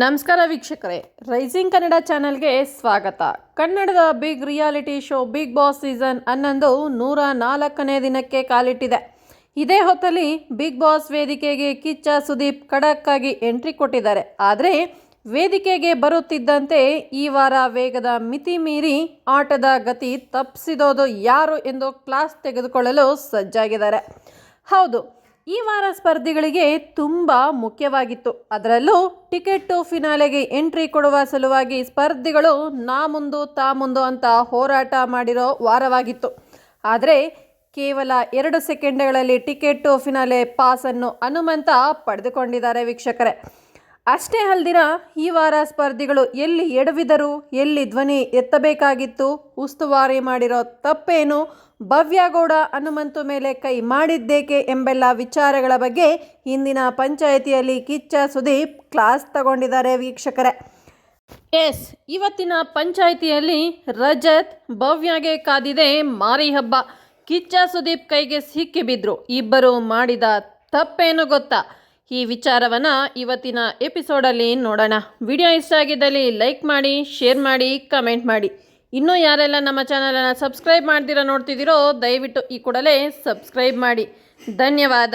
ನಮಸ್ಕಾರ ವೀಕ್ಷಕರೇ ರೈಸಿಂಗ್ ಕನ್ನಡ ಚಾನೆಲ್ಗೆ ಸ್ವಾಗತ. ಕನ್ನಡದ big reality show big boss season ಹನ್ನೊಂದು ನೂರ ನಾಲ್ಕನೇ ದಿನಕ್ಕೆ ಕಾಲಿಟ್ಟಿದೆ. ಇದೇ ಹೊತ್ತಲ್ಲಿ ಬಿಗ್ ಬಾಸ್ ವೇದಿಕೆಗೆ ಕಿಚ್ಚ ಸುದೀಪ್ ಖಡಕ್ ಎಂಟ್ರಿ ಕೊಟ್ಟಿದ್ದಾರೆ. ಆದರೆ ವೇದಿಕೆಗೆ ಬರುತ್ತಿದ್ದಂತೆ ಈ ವಾರ ವೇಗದ ಮಿತಿ ಮೀರಿ ಆಟದ ಗತಿ ತಪ್ಪಿಸಿದೋದು ಯಾರು ಎಂದು ಕ್ಲಾಸ್ ತೆಗೆದುಕೊಳ್ಳಲು ಸಜ್ಜಾಗಿದ್ದಾರೆ. ಹೌದು ಈ ವಾರ ಸ್ಪರ್ಧಿಗಳಿಗೆ ತುಂಬ ಮುಖ್ಯವಾಗಿತ್ತು. ಅದರಲ್ಲೂ ಟಿಕೆಟ್ ಟು ಫಿನಾಲೆಗೆ ಎಂಟ್ರಿ ಕೊಡುವ ಸಲುವಾಗಿ ಸ್ಪರ್ಧಿಗಳು ನಾ ಮುಂದು, ತಾ ಮುಂದು ಅಂತ ಹೋರಾಟ ಮಾಡಿರೋ ವಾರವಾಗಿತ್ತು. ಆದರೆ ಕೇವಲ ಎರಡು ಸೆಕೆಂಡ್ಗಳಲ್ಲಿ ಟಿಕೆಟ್ ಟು ಫಿನಾಲೆ ಪಾಸನ್ನು ಹನುಮಂತ ಪಡೆದುಕೊಂಡಿದ್ದಾರೆ ವೀಕ್ಷಕರೇ. ಅಷ್ಟೇ ಅಲ್ದಿರ ಈ ವಾರ ಸ್ಪರ್ಧಿಗಳು ಎಲ್ಲಿ ಎಡವಿದರು, ಎಲ್ಲಿ ಧ್ವನಿ ಎತ್ತಬೇಕಾಗಿತ್ತು, ಉಸ್ತುವಾರಿ ಮಾಡಿರೋ ತಪ್ಪೇನು ಭವ್ಯಗೌಡ ಹನುಮಂತು ಮೇಲೆ ಕೈ ಮಾಡಿದ್ದೇಕೆ ಎಂಬೆಲ್ಲ ವಿಚಾರಗಳ ಬಗ್ಗೆ ಇಂದಿನ ಪಂಚಾಯಿತಿಯಲ್ಲಿ ಕಿಚ್ಚ ಸುದೀಪ್ ಕ್ಲಾಸ್ ತಗೊಂಡಿದ್ದಾರೆ ವೀಕ್ಷಕರೇ. ಎಸ್, ಇವತ್ತಿನ ಪಂಚಾಯಿತಿಯಲ್ಲಿ ರಜತ್ ಭವ್ಯಗೆ ಕಾದಿದೆ ಮಾರಿ ಹಬ್ಬ. ಕಿಚ್ಚ ಸುದೀಪ್ ಕೈಗೆ ಸಿಕ್ಕಿಬಿದ್ರು ಇಬ್ಬರು ಮಾಡಿದ ತಪ್ಪೇನು ಗೊತ್ತಾ? ಈ ವಿಚಾರವನ್ನು ಇವತ್ತಿನ ಎಪಿಸೋಡಲ್ಲಿ ನೋಡೋಣ. ವಿಡಿಯೋ ಇಷ್ಟ ಆಗಿದ್ದಲ್ಲಿ ಲೈಕ್ ಮಾಡಿ, ಶೇರ್ ಮಾಡಿ, ಕಮೆಂಟ್ ಮಾಡಿ. ಇನ್ನೂ ಯಾರೆಲ್ಲ ನಮ್ಮ ಚಾನಲನ್ನು ಸಬ್ಸ್ಕ್ರೈಬ್ ಮಾಡ್ದಿರೋ ನೋಡ್ತಿದ್ದೀರೋ ದಯವಿಟ್ಟು ಈ ಕೂಡಲೇ ಸಬ್ಸ್ಕ್ರೈಬ್ ಮಾಡಿ. ಧನ್ಯವಾದ.